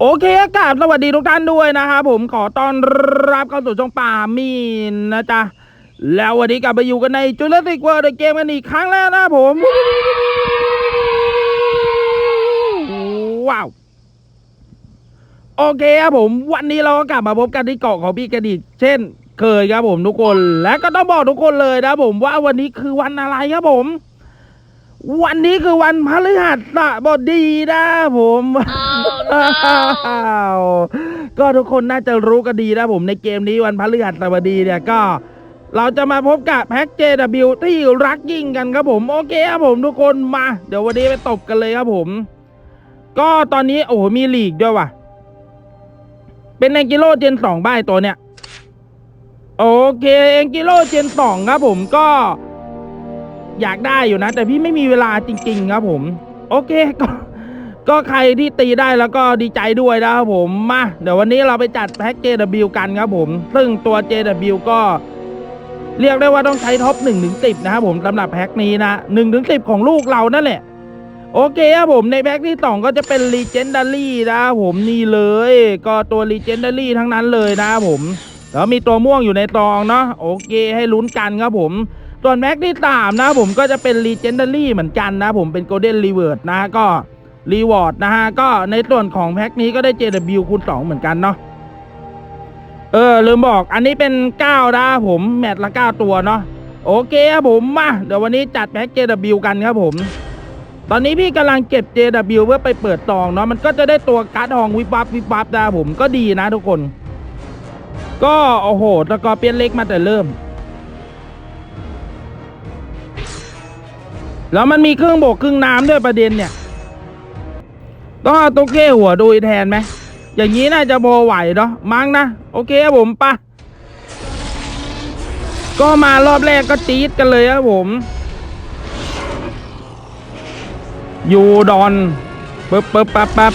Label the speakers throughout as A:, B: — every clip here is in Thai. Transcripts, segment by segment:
A: โอเคกราบสวัสดีทุกท่านด้วยนะครับผมขอต้อนรับเข้าสู่ช่องป่ามีนนะจ๊ะ แล้ววันนี้กลับมาอยู่กันในจุลศิกเวิร์ดเกมกันอีกครั้งแล้วนะผม ว้าว โอเคครับผม วันนี้เราก็กลับมาพบกันที่เกาะของพี่กระดิกเช่น เคยครับผมทุกคน และก็ต้องบอกทุกคนเลยนะผมว่าวันนี้คือวันอะไรครับผม วันนี้คือวันพฤหัสบดีนะผมก็ทุกคนน่าจะรู้กันดีนะผมในเกมนี้วันพฤหัสบดีเนี่ยก็ เราจะมาพบกับแพ็ก JW ที่รักยิ่งกันครับผมโอเคครับผมทุกคนมา เดี๋ยววันนี้ไปตบกันเลยครับผม ก็ตอนนี้โอ้โหมีลีกด้วยว่ะ เป็นเองกิโลเจนสองใบตัวเนี้ยโอเคเองกิโลเจนสองครับผมก็ อยากได้อยู่นะ แต่พี่ไม่มีเวลาจริง ๆ ครับผม โอเคก็ก็ใครที่ตีได้แล้วก็ดีใจด้วยนะครับผมมาเดี๋ยววันนี้เราไปจัดแพ็ก JW กันครับผม ซึ่งตัว JW ก็เรียกได้ว่าต้องใช้ท็อป1ถึง10 นะครับผมสำหรับแพ็กนี้นะ1ถึง10 ของลูกเรานั่นแหละ โอเคครับผมในแพ็กที่ 2 ก็จะเป็น Legendary นะครับผมนี่เลย ก็ตัว Legendary ทั้งนั้นเลยนะครับผมแล้วมีตัวม่วงอยู่ในตองเนาะโอเคให้ลุ้นกันครับผม ส่วนแม็กที่สามนะผมก็จะเป็น Legendary เหมือนกันนะผมเป็น Golden Reward นะก็ Reward นะฮะก็ในส่วนของแพ็กนี้ก็ได้ JW คูณ2เหมือนกันเนาะเออลืมบอกอันนี้เป็น 9 นะผมแมตช์ละ 9 ตัวเนาะโอเคครับผมมาเดี๋ยววันนี้จัดแพ็ก JW กันครับผม ตอนนี้พี่กำลังเก็บ JW เพื่อไปเปิดซองเนาะมันก็จะได้ตัวการ์ดทองวิบวับวิบวับนะผมก็ดีนะทุกคน ก็โอ้โหตะกอเปียนเล็กมาแต่เริ่ม แล้วมันมีครื่งโบกครื่งน้ำด้วยประเด็นเนี่ย ต้องเอาตุ๊กเก้หัวดูแทนไหม อย่างนี้น่าจะพอไหวเนาะมั้งนะ โอเคครับผมปะก็มารอบแรกก็จี๊ดกันเลยครับผมอยู่ดอนปึ๊บปึ๊บปั๊บปั๊บ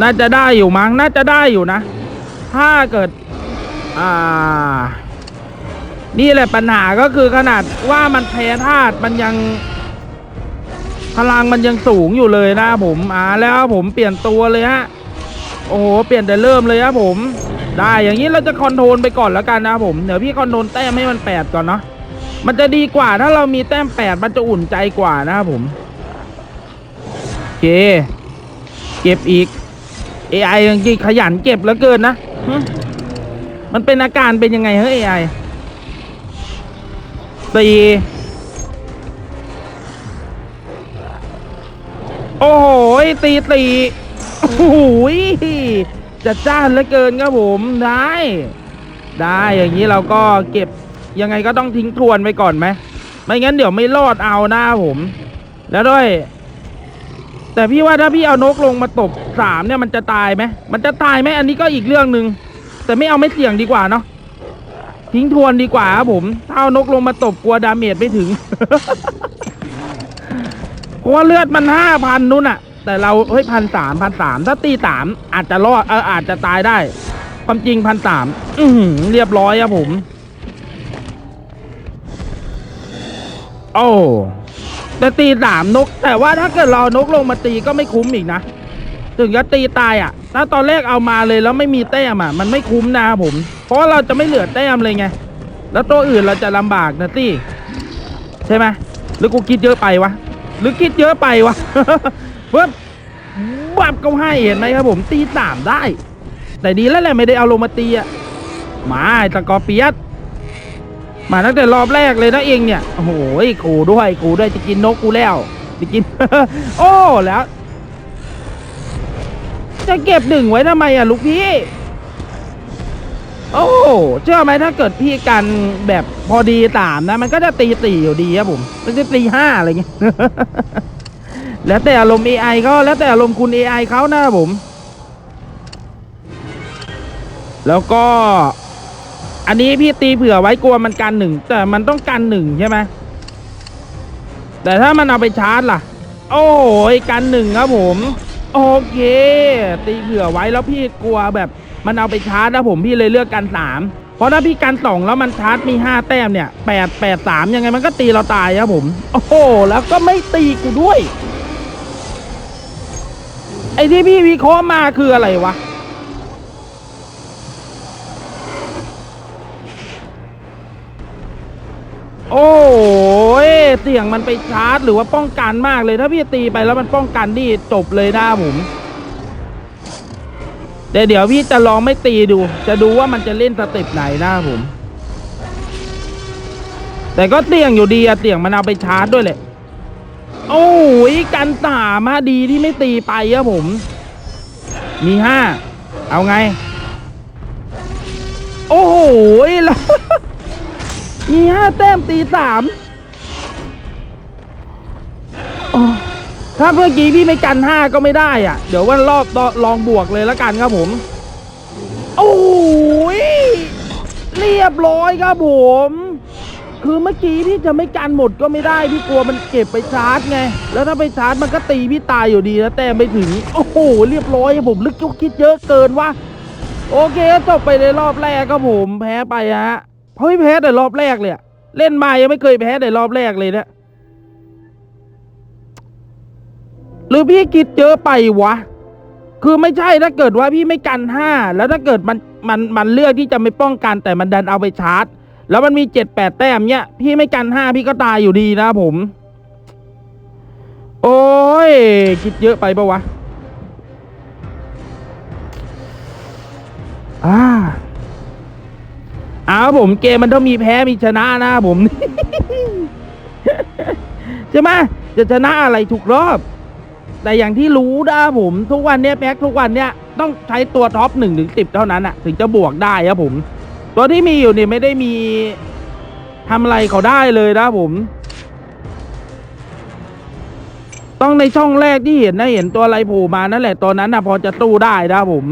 A: น่าจะได้อยู่มั้ง น่าจะได้อยู่นะ ถ้าเกิด อ่า นี่แหละปัญหาก็คือขนาดว่ามันแพ้ธาตุมันยัง พลังมันยังสูงอยู่เลยนะผมอ่าแล้วผมเปลี่ยนตัวเลยฮะโอ้โหเปลี่ยนแต่เริ่มเลยครับผม ได้อย่างนี้เราจะคอนโทรลไปก่อนแล้วกันนะผมเดี๋ยวพี่คอนโทรลแต้มให้มันแปดก่อนเนาะมันจะดีกว่าถ้าเรามีแต้มแปดมันจะอุ่นใจกว่านะครับผมโอเคเก็บอีก AI ยังขยันเก็บเหลือเกินนะ มันเป็นอาการเป็นยังไงเฮ้ย AI สี่โอ้โหตีตีโอ้โหจะจ้านเหลือเกินครับผมได้ ได้อย่างนี้เราก็เก็บยังไงก็ต้องทิ้งทวนไปก่อนไหมไม่งั้นเดี๋ยวไม่รอดเอาหน้าผม แล้วด้วย แต่พี่ว่าถ้าพี่เอานกลงมาตบสามเนี่ยมันจะตายไหมมันจะตายไหมอันนี้ก็อีกเรื่องหนึ่งแต่ไม่เอาไม่เสี่ยงดีกว่าเนาะ ทิ้งทวนดีกว่าครับผมถ้าเอานกลงมาตบกลัวดาเมจไม่ถึง เพราะว่าเลือดมันห้าพันนู่นอะแต่เราเฮ้ยพันสามพันสามถ้าตีสามอาจจะรอดเอออาจจะตายได้ ความจริงพันสามเรียบร้อยครับผม โอ้แต่ตีสามนก แต่ว่าถ้าเกิดเรอานกลงมาตีก็ไม่คุ้มอีกนะ ถึงจะตีตายอะ ถ้าตอนแรกเอามาเลยแล้วไม่มีแต้มอะ มันไม่คุ้มนะครับผม เพราะเราจะไม่เหลือแต้มเลยไง แล้วตัวอื่นเราจะลำบากนะสิใช่ไหมหรือกูคิดเยอะไปวะ หรือคิดเยอะไปวะเพิ่มวับก็ให้เห็นไหมครับผม ตีสามได้ แต่ดีแล้วแหละไม่ได้เอาลงมาตีอะ มาไอ้ตะกอเปียสมาตั้งแต่รอบแรกเลยนะเองเนี่ย โอ้โหขู่ด้วยขู่ด้วยจะกินนกกูแล้วจะกิน โอ้แล้ว จะเก็บหนึ่งไว้ทำไมอะลูกพี่ โอ้เชื่อไหมถ้าเกิดพี่กันแบบพอดีสามนะ มันก็จะตีสี่อยู่ดีครับผมมันจะตีห้าอะไรเงี้ยแล้วแต่อารมณ์ AI เขาแล้วแต่อารมณ์คุณ AI เขานะผม แล้วก็ อันนี้พี่ตีเผื่อไว้กลัวมันกันหนึ่งแต่มันต้องกันหนึ่งใช่ไหมแต่ถ้ามันเอาไปชาร์จล่ะ โอ้ยกันหนึ่งครับผม โอเค ตีเผื่อไว้แล้วพี่กลัวแบบมันเอาไปชาร์จนะผมพี่เลยเลือกกันสามเพราะถ้าพี่กันสองแล้วมันชาร์จมีห้าแต้มเนี่ยแปดแปดสามยังไงมันก็ตีเราตายครับผม โอ้โหแล้วก็ไม่ตีกูด้วย ไอ้ที่พี่วิเคราะห์มาคืออะไรวะโอ้ เสียงมันไปชาร์จหรือว่าป้องกันมากเลย ถ้าพี่ตีไปแล้วมันป้องกันนี่จบเลยนะผมเดี๋ยวเดี๋ยวพี่จะลองไม่ตีดู จะดูว่ามันจะเล่นสเต็ปไหนนะผม แต่ก็เสี่ยงอยู่ดีอะเสี่ยงมันเอาไปชาร์จด้วยแหละ โอ้ยกันสามฮะดีที่ไม่ตีไปอะผม มีห้า เอาไง โอ้โหแล้วมีห้าแต้มตีสาม ถ้าเมื่อกี้พี่ไม่กันห้าก็ไม่ได้อะ เดี๋ยวว่ารอบลองบวกเลยล้วกันครับผม โอ้ยเรียบร้อยครับผม คือเมื่อกี้พี่จะไม่กันหมดก็ไม่ได้ พี่กลัวมันเก็บไปชาร์จไง แล้วถ้าไปชาร์จมันก็ตีพี่ตายอยู่ดีนะแต่ไม่ถึง โอ้โหเรียบร้อยผมลึกยุกคิดเยอะเกินว่า โอเคจบไปในรอบแรกครับผม แพ้ไปฮะเฮ้ยแพ้แต่รอบแรกเลยเล่นมายังไม่เคยแพ้แต่รอบแรกเลยเนะ หรือพี่คิดเยอะไปวะ คือไม่ใช่ถ้าเกิดว่าพี่ไม่กันห้าแล้วถ้าเกิดมันมันมันเลือกที่จะไม่ป้องกันแต่มันดันเอาไปชาร์จ แล้วมันมีเจ็ดแปดแต้มเนี้ยพี่ไม่กันห้าพี่ก็ตายอยู่ดีนะผม โอ้ยคิดเยอะไปปะวะอ่าเอาผมเกมมันต้องมีแพ้มีชนะนะผม ใช่ไหมจะชนะอะไรทุกรอบ แต่อย่างที่รู้นะผมทุกวันเนี้ยแพ็กทุกวันเนี้ยต้องใช้ตัวท็อปหนึ่งถึงสิบเท่านั้นอะถึงจะบวกได้ครับผม ตัวที่มีอยู่เนี่ยไม่ได้มีทำอะไรเขาได้เลยนะผม ต้องในช่องแรกที่เห็นนะเห็นตัวอะไรโผล่มานั่นแหละตัวนั้นนะพอจะตู้ได้นะผม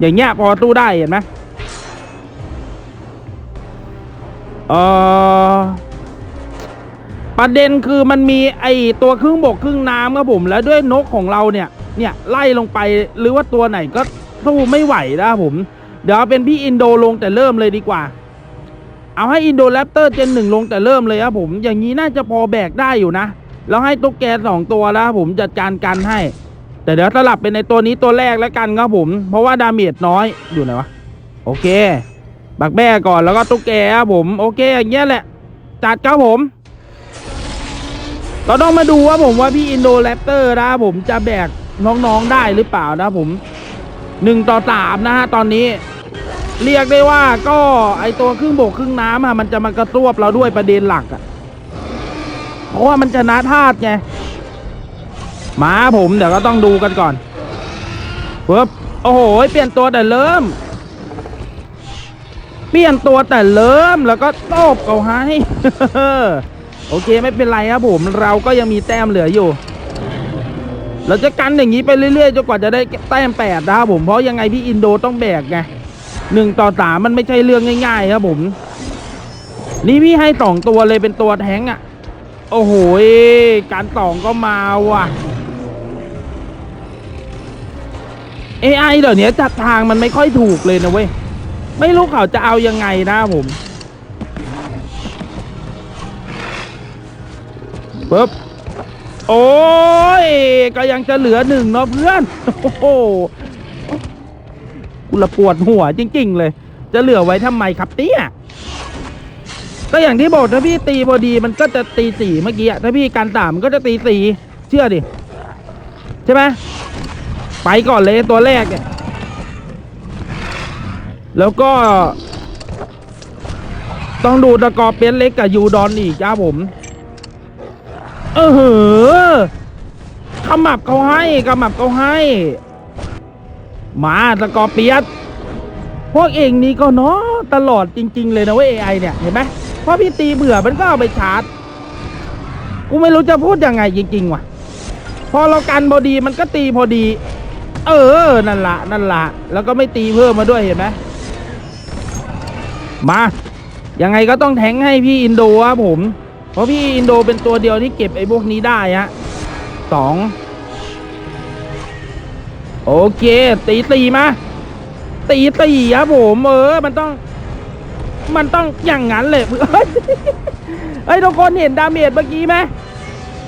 A: อย่างเงี้ยพอตู้ได้เห็นไหมเออ ประเด็นคือมันมีไอตัวครึ่งบกครึ่งน้ำครับผมแล้วด้วยนกของเราเนี่ยเนี่ยไล่ลงไปหรือว่าตัวไหนก็สู้ไม่ไหวนะครับผม เดี๋ยวเอาเป็นพี่อินโดลงแต่เริ่มเลยดีกว่า เอาให้อินโดแรปเตอร์เจนหนึ่งลงแต่เริ่มเลยครับผม อย่างนี้น่าจะพอแบกได้อยู่นะแล้วให้ตุ๊กแกสองตัวแล้วผมจัดการกันให้ แต่เดี๋ยวสลับเป็นในตัวนี้ตัวแรกแล้วกันครับผม เพราะว่าดาเมจน้อยอยู่ไหนวะโอเค บักแบ้ก่อนแล้วก็ตุ๊กแกครับผม โอเคอย่างเงี้ยแหละจัดครับผม เราต้องมาดูว่าผมว่าพี่อินโดแรปเตอร์นะผมจะแบกน้องๆได้หรือเปล่านะผมหนึ่งต่อสามนะฮะตอนนี้ เรียกได้ว่าก็ไอตัวครึ่งบกครึ่งน้ำอะมันจะมากระซวบเราด้วยประเด็นหลักอะเพราะว่ามันชนะธาตุไงมาผมเดี๋ยวก็ต้องดูกันก่อนปึ๊บโอ้โหเปลี่ยนตัวแต่เริ่ม เปลี่ยนตัวแต่เริ่มแล้วก็โตบเขาให้ โอเคไม่เป็นไรครับผมเราก็ยังมีแต้มเหลืออยู่ เราจะกันอย่างนี้ไปเรื่อยๆจนกว่าจะได้แต้มแปดนะครับผมเพราะยังไงพี่อินโดต้องแบกไงหนึ่งต่อสามมันไม่ใช่เรื่องง่าย ๆ ครับผม นี่พี่ให้สองตัวเลยเป็นตัวแท้งอะ่ะ โอ้โหการสองก็มาว่ะ AI เดี๋ยวนี้จัดทางมันไม่ค่อยถูกเลยนะเว้ย ไม่รู้เขาจะเอายังไงนะผม ปึ๊บ โอ้ย ก็ยังจะเหลือหนึ่งเนาะเพื่อน โอ้โหกูละปวดหัวจริง ๆ เลย จะเหลือไว้ทำไมครับเนี่ยก็อย่างที่บอกถ้าพี่ตีพอดีมันก็จะตีสี่เมื่อกี้อะถ้าพี่การสามมันก็จะตีสี่เชื่อดิ ใช่ไหมไปก่อนเลยตัวแรกเนี่ย แล้วก็ ต้องดูตะกอเป็นเล็กกับยูดอนอีกจ้าผม เออเหอขมับเขาให้ขมับเขาให้ มาตะกอเปียสพวกเองนี่ก็เนาะตลอดจริง ๆ เลยนะเว้ย AI เนี่ยเห็นไหมพอพี่ตีเบื่อมันก็เอาไปชาร์จ กูไม่รู้จะพูดยังไงจริง ๆ ว่ะ พอเรากันพอดีมันก็ตีพอดี เออ นั่นละนั่นละแล้วก็ไม่ตีเพิ่มมาด้วยเห็นไหมมา ยังไงก็ต้องแทงให้พี่อินโดครับผม เพราะพี่อินโดเป็นตัวเดียวที่เก็บไอ้พวกนี้ได้ฮะสองโอเค ตีตีมา ตีตีครับผมเออ มันต้อง มันต้องอย่างนั้นเลยเฮ้ยทุกคนเห็นดาเมจเมื่อกี้ไหม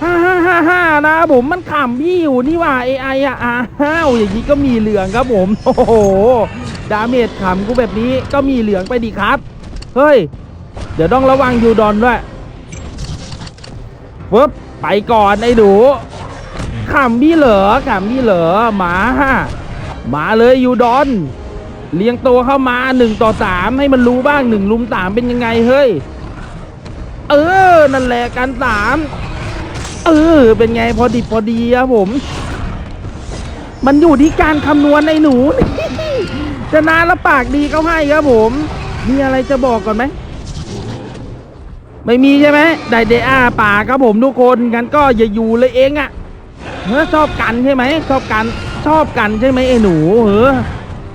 A: ฮ่าฮ่าฮ่าฮ่านะผมมันขำพี่อยู่นี่ว่า AI อะอ้าวอย่างนี้ก็มีเหลืองครับผม โอ้โห ดาเมจขำกูแบบนี้ก็มีเหลืองไปดีครับ เฮ้ย เดี๋ยวต้องระวังยูดอนด้วย ปึ๊บไปก่อนไอ้หนูขำพี่เหรอขำพี่เหรอหมาฮะมาเลยยูดอน เลี้ยงตัวเข้ามาหนึ่งต่อสามให้มันรู้บ้างหนึ่งลุมสามเป็นยังไงเฮ้ย เออ นั่นแหละกันสามเออ เป็นไงพอดิบพอดีครับผม มันอยู่ที่การคำนวณในหนูจะนานและปากดีเขาให้ครับผม มีอะไรจะบอกก่อนไหม ไม่มีใช่ไหมได้เดอาป่าครับผมทุกคนงั้นก็อย่าอยู่เลยเองอะ่ะเฮ้อชอบกันใช่ไหมชอบกันชอบกันใช่ไหมไอ้หนูเฮ้อ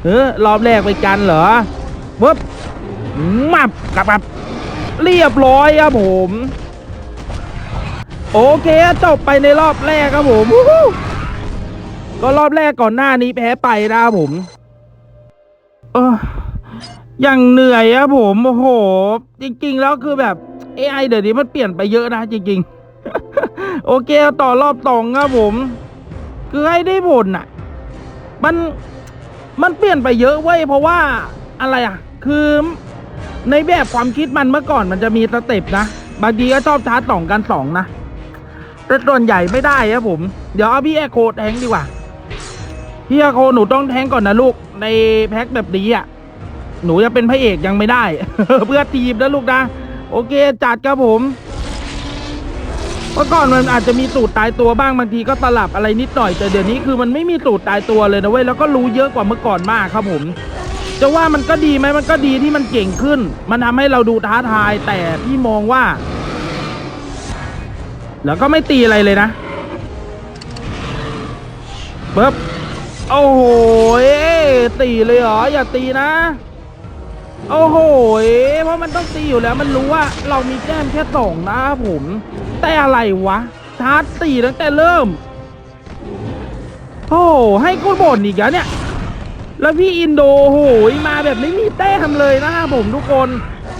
A: เฮ้อรอบแรกไปกันเหรอวึบมับกลับกลับเรียบร้อยครับผมโอเคจบไปในรอบแรกครับผมก็รอบแรกก่อนหน้านี้แพ้ไปนะครับผมเออยังเหนื่อยครับผมโอ้โหจริง ๆ แล้วคือแบบ AI เดี๋ยวนี้มันเปลี่ยนไปเยอะนะจริงๆ โอเคต่อรอบตองครับผม คือให้ได้ผลน่ะ มันมันเปลี่ยนไปเยอะเว้ยเพราะว่าอะไรอะ คือในแบบความคิดมันเมื่อก่อนมันจะมีสเต็ปนะ บางทีก็ชอบชาร์จสองกันสองนะ แต่ส่วนใหญ่ไม่ได้ครับผม เดี๋ยวเอาพี่แอโคแทงดีกว่า พี่แอโคหนูต้องแทงก่อนนะลูก ในแพ็คแบบนี้อะ หนูจะเป็นพระเอกยังไม่ได้ เพื่อทีมนะลูกนะ โอเคจัดครับผมเมื่อก่อนมันอาจจะมีสูตรตายตัวบ้างบางทีก็สลับอะไรนิดหน่อยแต่เดี๋ยวนี้คือมันไม่มีสูตรตายตัวเลยนะเว้ยแล้วก็รู้เยอะกว่าเมื่อก่อนมากครับผม จะว่ามันก็ดีไหมมันก็ดีที่มันเก่งขึ้น มันทำให้เราดูท้าทายแต่พี่มองว่า แล้วก็ไม่ตีอะไรเลยนะปึ๊บโอ้โหตีเลยเหรออย่าตีนะ โอ้โห เพราะมันต้องตีอยู่แล้วมันรู้ว่าเรามีแก้มแค่สองนะครับผม แต่อะไรวะชาร์จตีตั้งแต่เริ่มโอ้โหให้กูบ่นอีกแล้วเนี่ย แล้วพี่อินโดโหยมาแบบไม่มีแต้มเลยนะครับผมทุกคน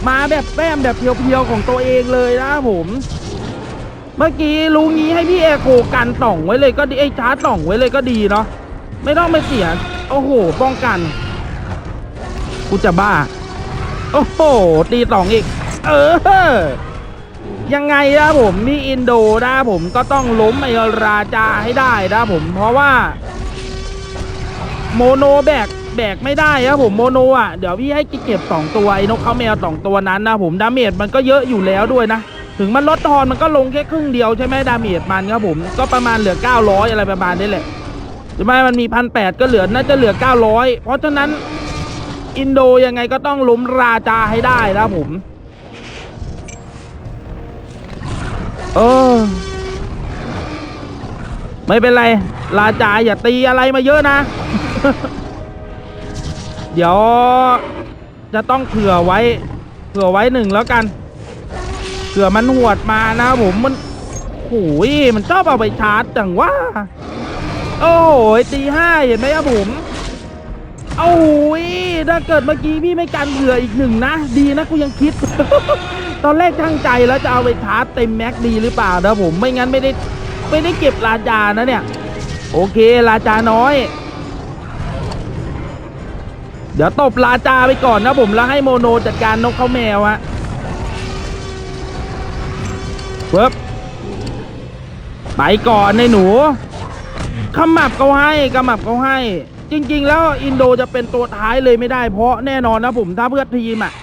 A: มาแบบแต้มแบบเพียวๆของตัวเองเลยนะครับผม เมื่อกี้รู้งี้ให้พี่เอโคกันต่องไว้เลยก็ดีไอ้ชาร์จต่องไว้เลยก็ดีเนาะ ไม่ต้องไปเสีย โอ้โห ป้องกัน กูจะบ้า โอ้โห ตีต่องอีก เออ ยังไงนะผมนี่อินโดนะผมก็ต้องล้มไอราจาให้ได้นะผมเพราะว่า โมโนแบกแบกไม่ได้ครับผมโมโนอะเดี๋ยวพี่ให้เก็บสองตัวไอ้นกเขาแมวสองตัวนั้นนะผมดาเมจมันก็เยอะอยู่แล้วด้วยนะถึงมันลดทอนมันก็ลงแค่ครึ่งเดียวใช่ไหมดาเมจมันครับผมก็ประมาณเหลือ 900 อะไรประมาณนี้แหละใช่ไหมมันมีพันแปดก็เหลือน่าจะเหลือ 900 เพราะฉะนั้น อินโดยังไงก็ต้องล้มราจาให้ได้นะผม เออ ไม่เป็นไร ราจาอย่าตีอะไรมาเยอะนะ เดี๋ยว จะต้องเผื่อไว้ เผื่อไว้หนึ่งแล้วกันเผื่อมันหวดมานะผมมันโอ้ยมันชอบเอาไปชาร์จจังว่า โอ้ยตีห้าเห็นไหมครับผม โอ้ยถ้าเกิดเมื่อกี้พี่ไม่กันเผื่ออีกหนึ่งนะ ดีนะกูยังคิด ตอนแรกตั้งใจแล้วจะเอาไปชาร์จเต็มแม็กดีหรือเปล่านะผมไม่งั้นไม่ได้ไม่ได้เก็บราจานะเนี่ย โอเคราจาน้อย เดี๋ยวตบราจาไปก่อนนะผมแล้วให้โมโนจัดการนกเขาแมวฮะเวิบไปก่อนในหนูขมับเขาให้ขมับเขาให้ จริง ๆ แล้วอินโดจะเป็นตัวท้ายเลยไม่ได้เพราะแน่นอนนะผมถ้าเพื่อทีมอะ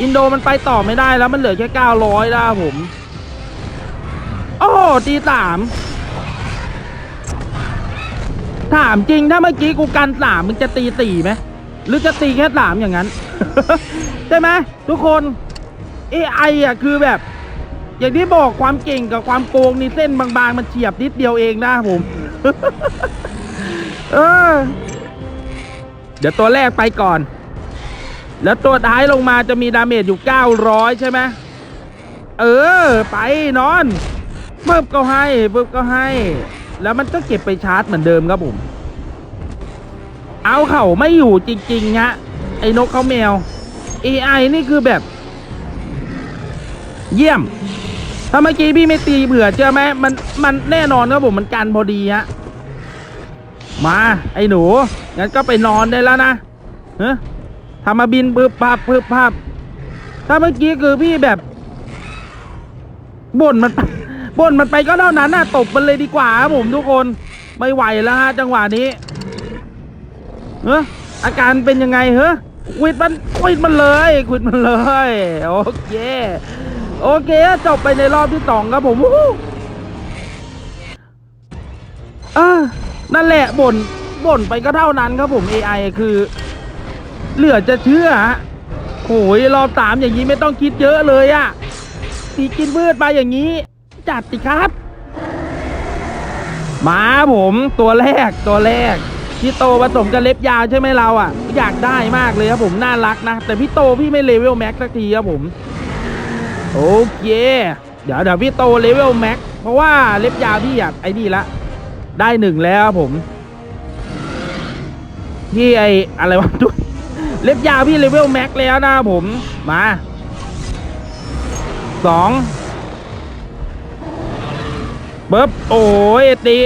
A: อินโดมันไปต่อไม่ได้แล้วมันเหลือแค่เก้าร้อยแล้วผม โอ้โหตีสามถามจริงถ้าเมื่อกี้กูกันสามมึงจะตีสี่ไหมหรือจะตีแค่สามอย่างนั้น ใช่ไหมทุกคน AI อะคือแบบ อย่างที่บอกความเก่งกับความโกงนี่เส้นบางๆ มันเฉียบนิดเดียวเองนะผม เออ เดี๋ยวตัวแรกไปก่อน แล้วตัวท้ายลงมาจะมีดาเมจอยู่ 900 ใช่ไหมเออ ไปนอนปึ๊บก็ให้ปึ๊บก็ให้ แล้วมันก็เก็บไปชาร์จเหมือนเดิมครับผม เอาเข่าไม่อยู่จริงๆฮะไอ้นกเขาแมว AI นี่คือแบบ เยี่ยม ถ้าเมื่อกี้พี่ไม่ตีเผื่อเจอไหมมันมันแน่นอนครับผมมันกันพอดีฮะ มา ไอ้หนู งั้นก็ไปนอนได้แล้วนะเฮ้ทำมาบินพึบพับพึบพับถ้าเมื่อกี้คือพี่แบบบ่นมันบ่นมันไปก็เท่านั้นน่ะตบมันเลยดีกว่าครับผมทุกคนไม่ไหวแล้วฮะจังหวะนี้เฮ้อาการเป็นยังไงเฮ้ควิดมันควิดมันเลยควิดมันเลยโอเคโอเคจบไปในรอบที่สองครับผมวู้ฮู้เออ นั่นแหละบ่นบ่นไปก็เท่านั้นครับผม AI คือ เหลือจะเชื่อฮะโอ้ยรอบสามอย่างนี้ไม่ต้องคิดเยอะเลยอะตีกินพืชมาอย่างนี้ จัดสิครับ มาผมตัวแรกตัวแรกพี่โตผสมกับเล็บยาวใช่ไหมเราอะ อยากได้มากเลยครับผมน่ารักนะ แต่พี่โตพี่ไม่เลเวลแม็กสักทีครับผม โอเค เดี๋ยวเดี๋ยวพี่โตเลเวลแม็กเพราะว่าเล็บยาวพี่อยากไอ้นี่ละ ได้หนึ่งแล้วครับผมพี่ไออะไรวะดูเล็บยาวพี่เลเวลแม็กแล้วนะครับผม มาสองเบิบโอ้ยตี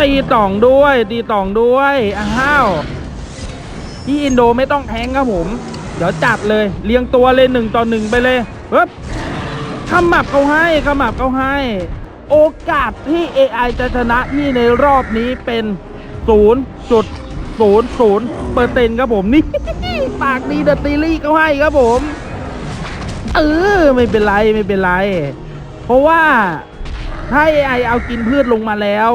A: ตีต่องด้วย ตีต่องด้วยอ้าวพี่อินโดไม่ต้องแทงครับผม เดี๋ยวจัดเลยเรียงตัวเลยหนึ่งต่อหนึ่งไปเลยเฮ้ยขมับเขาให้ขมับเขาให้ โอกาสที่ AI จะชนะพี่ในรอบนี้เป็นศูนย์จุดศูนย์ศูนย์เปอร์เซ็นต์ครับผมนี่ ปากดีเดอะตีลี่เขาให้ครับผม เออ ไม่เป็นไรไม่เป็นไร เพราะว่าถ้า AI เอากินพืชลงมาแล้ว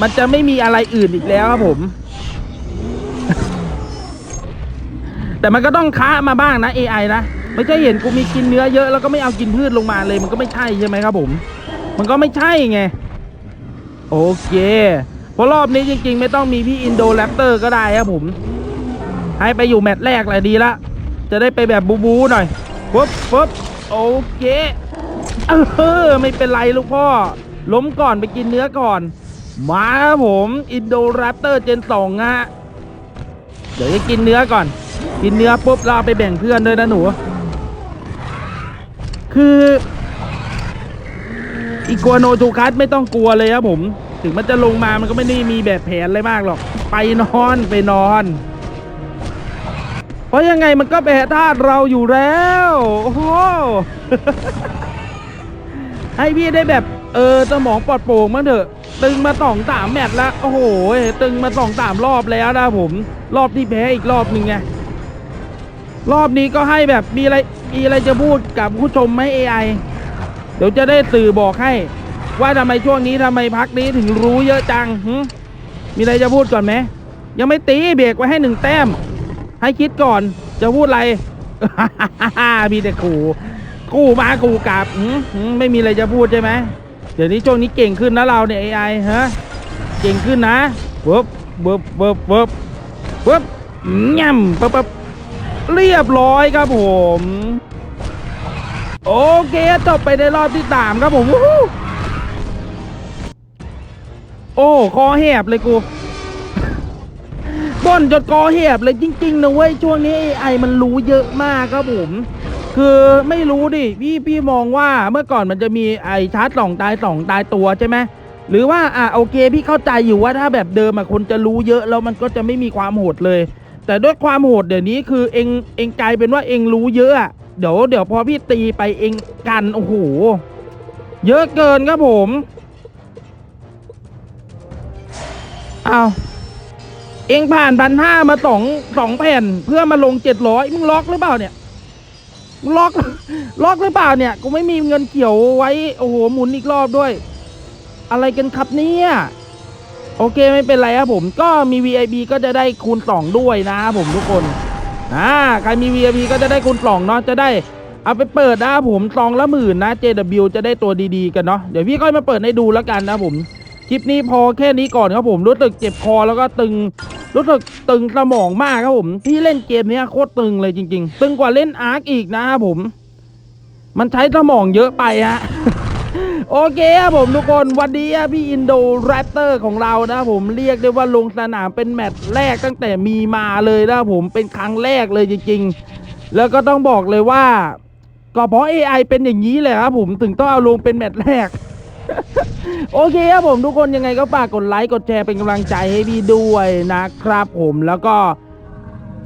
A: มันจะไม่มีอะไรอื่นอีกแล้วครับผม แต่มันก็ต้องค้ามาบ้างนะ AI นะ ไม่ใช่เห็นกูมีกินเนื้อเยอะแล้วก็ไม่เอากินพืชลงมาเลยมันก็ไม่ใช่ใช่ไหมครับผม มันก็ไม่ใช่ไง โอเคเพราะรอบนี้จริง ๆ ไม่ต้องมีพี่อินโดแรปเตอร์ก็ได้ครับผม ให้ไปอยู่แมตช์แรกเลยดีละ จะได้ไปแบบบูบูหน่อยปุ๊บปุ๊บโอเคเออไม่เป็นไรลูกพ่อ ล้มก่อนไปกินเนื้อก่อน มาครับผมอินโดแรปเตอร์เจนสองฮะเดี๋ยวจะกินเนื้อก่อน กินเนื้อปุ๊บเราเอาไปแบ่งเพื่อนด้วยนะหนู คือ อีกัวโนจูคัสไม่ต้องกลัวเลยครับผม ถึงมันจะลงมามันก็ไม่ได้มีแบบแผนอะไรมากหรอก ไปนอนไปนอน เพราะยังไงมันก็แพ้ธาตุเราอยู่แล้ว โอ้โห ให้พี่ได้แบบเออสมองปลอดโปร่งมั้งเถอะ ตึงมาสองสามแมตช์แล้วโอ้โห ตึงมาสองสามรอบแล้วนะผม รอบที่แพ้อีกรอบหนึ่งไงรอบนี้ก็ให้แบบมีอะไรมีอะไรจะพูดกับผู้ชมไหม AI เดี๋ยวจะได้สื่อบอกให้ ว่าทำไมช่วงนี้ทำไมพักนี้ถึงรู้เยอะจังหึมีอะไรจะพูดก่อนไหมยังไม่ตีเบรกไว้ให้หนึ่งแต้ม ให้คิดก่อนจะพูดอะไร มีแต่ขู่กู้มาขู่กลับหืมไม่มีอะไรจะพูดใช่ไหมเดี๋ยวนี้ช่วงนี้เก่งขึ้นนะเราเนี่ย AI ฮะเก่งขึ้นนะเวิบเวิบเวิบเวิบเวิบย่ำปั๊บปั๊บเรียบร้อยครับผม โอเคจบไปในรอบที่สามครับผมโอ้คอแหบเลยกูบ่นจนคอแหบเลยจริงๆนะเว้ยช่วงนี้ AI มันรู้เยอะมากครับผมคือไม่รู้ดิพี่พี่มองว่าเมื่อก่อนมันจะมีไอชาร์จสองตายสองตายตัวใช่ไหมหรือว่าอะโอเคพี่เข้าใจอยู่ว่าถ้าแบบเดิมอะคนจะรู้เยอะแล้วมันก็จะไม่มีความโหดเลย แต่ด้วยความโหดเดี๋ยวนี้คือเองเองกลายเป็นว่าเองรู้เยอะอะ เดี๋ยวเดี๋ยวพอพี่ตีไปเองกัน โอ้โห เยอะเกินครับผมเอาเองผ่านพันห้ามาสองสองแผ่นเพื่อมาลงเจ็ดร้อยมึงล็อกหรือเปล่าเนี่ยล็อกล็อกหรือเปล่าเนี่ยกูไม่มีเงินเกี่ยวไว้โอ้โหหมุนอีกรอบด้วย อะไรกันครับเนี่ยโอเคไม่เป็นไรครับผมก็มี VIP ก็จะได้คูณสองด้วยนะครับผมทุกคน อ่าใครมี VIP ก็จะได้คูณสองเนาะจะได้เอาไปเปิดนะผมซองละหมื่นนะ JW จะได้ตัวดีๆกันเนาะเดี๋ยวพี่ค่อยมาเปิดให้ดูแล้วกันนะผมคลิปนี้พอแค่นี้ก่อนครับผมรู้สึกเจ็บคอแล้วก็ตึงรู้สึกตึงสมองมากครับผม ที่เล่นเกมนี้โคตรตึงเลยจริง ๆ ตึงกว่าเล่นอาร์คอีกนะครับผม มันใช้สมองเยอะไปฮะ โอเคครับผมทุกคนวันนี้พี่อินโดแรปเตอร์ของเรานะผมเรียกได้ว่าลงสนามเป็นแมตช์แรกตั้งแต่มีมาเลยนะผมเป็นครั้งแรกเลยจริงๆ แล้วก็ต้องบอกเลยว่า ก็เพราะ AI เป็นอย่างนี้แหละครับผมถึงต้องเอาลงเป็นแมตช์แรก โอเคครับผมทุกคนยังไงก็ฝากกดไลค์กดแชร์เป็นกำลังใจให้พี่ด้วยนะครับผมแล้วก็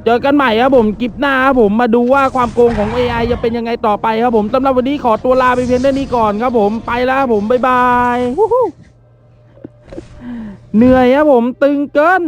A: เจอกันใหม่ครับผมคลิปหน้าครับผมมาดูว่าความโกงของ AI จะเป็นยังไงต่อไปครับผมสำหรับวันนี้ขอตัวลาไปเพียงเท่านี้ก่อนครับผมไปแล้วครับผมบ๊ายบายวู้ฮู้เหนื่อยครับผมตึงเกิน